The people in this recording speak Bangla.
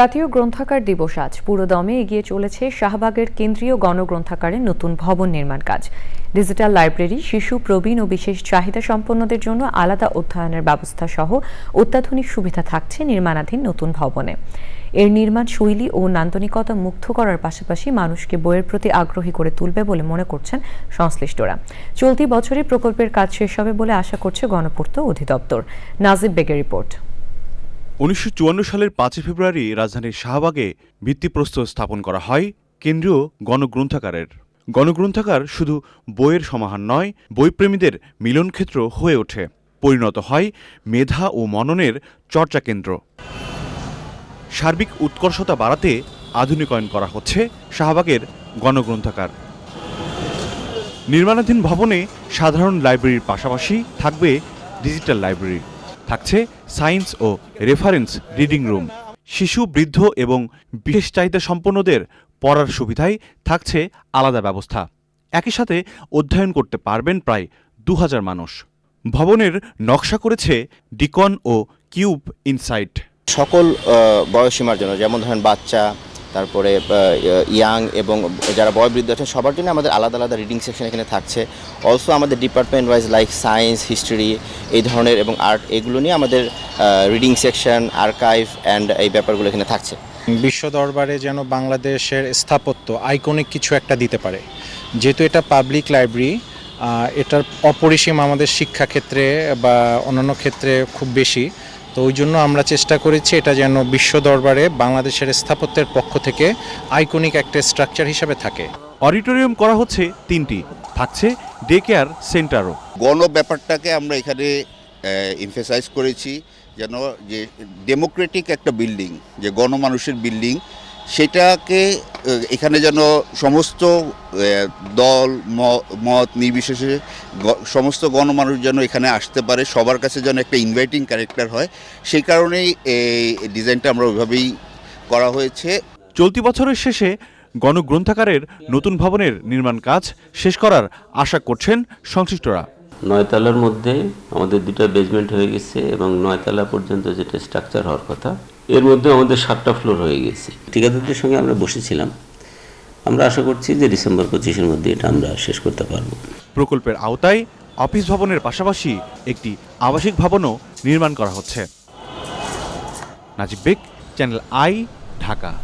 জাতীয় গ্রন্থাগার দিবস আজ। পুরোদমে এগিয়ে চলেছে শাহবাগের কেন্দ্রীয় গণগ্রন্থাগারের নতুন ভবন নির্মাণ কাজ। ডিজিটাল লাইব্রেরি, শিশু, প্রবীণ ও বিশেষ চাহিদা সম্পন্নদের জন্য আলাদা অধ্যয়নের ব্যবস্থা সহ অত্যাধুনিক সুবিধা থাকছে নির্মাণাধীন নতুন ভবনে। এর নির্মাণ শৈলী ও নান্দনিকতা মুগ্ধ করার পাশাপাশি মানুষকে বইয়ের প্রতি আগ্রহী করে তুলবে বলে মনে করছেন সংশ্লিষ্টরা। চলতি বছরই প্রকল্পের কাজ শেষ হবে বলে আশা করছে গণপূর্ত অধিদপ্তর। নাজিব বেগের রিপোর্ট। উনিশশো চুয়ান্ন সালের পাঁচই ফেব্রুয়ারি রাজধানীর শাহবাগে ভিত্তিপ্রস্তর স্থাপন করা হয় কেন্দ্রীয় গণগ্রন্থাগারের। গণগ্রন্থাগার শুধু বইয়ের সমাহার নয়, বইপ্রেমীদের মিলনক্ষেত্র হয়ে ওঠে। পরিণত হয় মেধা ও মননের চর্চা কেন্দ্র সার্বিক উৎকর্ষতা বাড়াতে আধুনিকায়ন করা হচ্ছে শাহবাগের গণগ্রন্থাগার। নির্মাণাধীন ভবনে সাধারণ লাইব্রেরির পাশাপাশি থাকবে ডিজিটাল লাইব্রেরি। থাকছে সায়েন্স ও রেফারেন্স রিডিং রুম। শিশু, বৃদ্ধ এবং বিশেষ চাহিদা সম্পন্নদের পড়ার সুবিধায় থাকছে আলাদা ব্যবস্থা। একই সাথে অধ্যয়ন করতে পারবেন প্রায় দু হাজার মানুষ। ভবনের নকশা করেছে ডিকন ও কিউব ইনসাইট। সকল বয়সীমার জন্য, যেমন ধরেন বাচ্চা তারপরে ইয়াং এবং যারা বয়োবৃদ্ধ আছেন, সবার জন্য আমাদের আলাদা আলাদা রিডিং সেকশন এখানে থাকছে। অলসো আমাদের department wise like science history এই ধরনের এবং আর্ট এগুলো নিয়ে আমাদের রিডিং সেকশন আর্কাইভ অ্যান্ড এই ব্যাপারগুলো এখানে থাকছে। বিশ্ব দরবারে যেন বাংলাদেশের স্থাপত্য আইকনিক কিছু একটা দিতে পারে। যেহেতু এটা পাবলিক লাইব্রেরি এটার অপরিসীম আমাদের শিক্ষাক্ষেত্রে বা অন্যান্য ক্ষেত্রে খুব বেশি। তো ওই জন্য আমরা চেষ্টা করেছি এটা যেন বিশ্ব দরবারে বাংলাদেশের স্থাপত্যের পক্ষ থেকে আইকনিক একটা স্ট্রাকচার হিসাবে থাকে। অডিটোরিয়াম করা হচ্ছে তিনটি থাকছে ডে কেয়ার সেন্টারও। গণ ব্যাপারটাকে আমরা এখানে ইমফেসাইজ করেছি যেন যে ডেমোক্রেটিক একটা বিল্ডিং যে গণমানুষের বিল্ডিং সেটাকে এখানে যেন সমস্ত দল মত নির্বিশেষে সমস্ত গণমানুষ যেন এখানে আসতে পারে, সবার কাছে যেন একটা ইনভাইটিং ক্যারেক্টার হয়, সেই কারণেই এই ডিজাইনটা আমরা ওইভাবেই করা হয়েছে। চলতি বছরের শেষে গণগ্রন্থাগারের নতুন ভবনের নির্মাণ কাজ শেষ করার আশা করছেন সংশ্লিষ্টরা। নয়তলার মধ্যে আমাদের দুটা বেসমেন্ট হয়ে গেছে এবং নয়তলা পর্যন্ত যেটা স্ট্রাকচার হওয়ার কথা, এর মধ্যে আমাদের সাতটা ফ্লোর হয়ে গেছে। ঠিকাদারদের সঙ্গে আমরা বসেছিলাম। আমরা আশা করছি যে ডিসেম্বর পঁচিশের মধ্যে এটা আমরা শেষ করতে পারব। প্রকল্পের আওতায় অফিস ভবনের পাশাপাশি একটি আবাসিক ভবনও নির্মাণ করা হচ্ছে। Najib Beg Channel I Dhaka.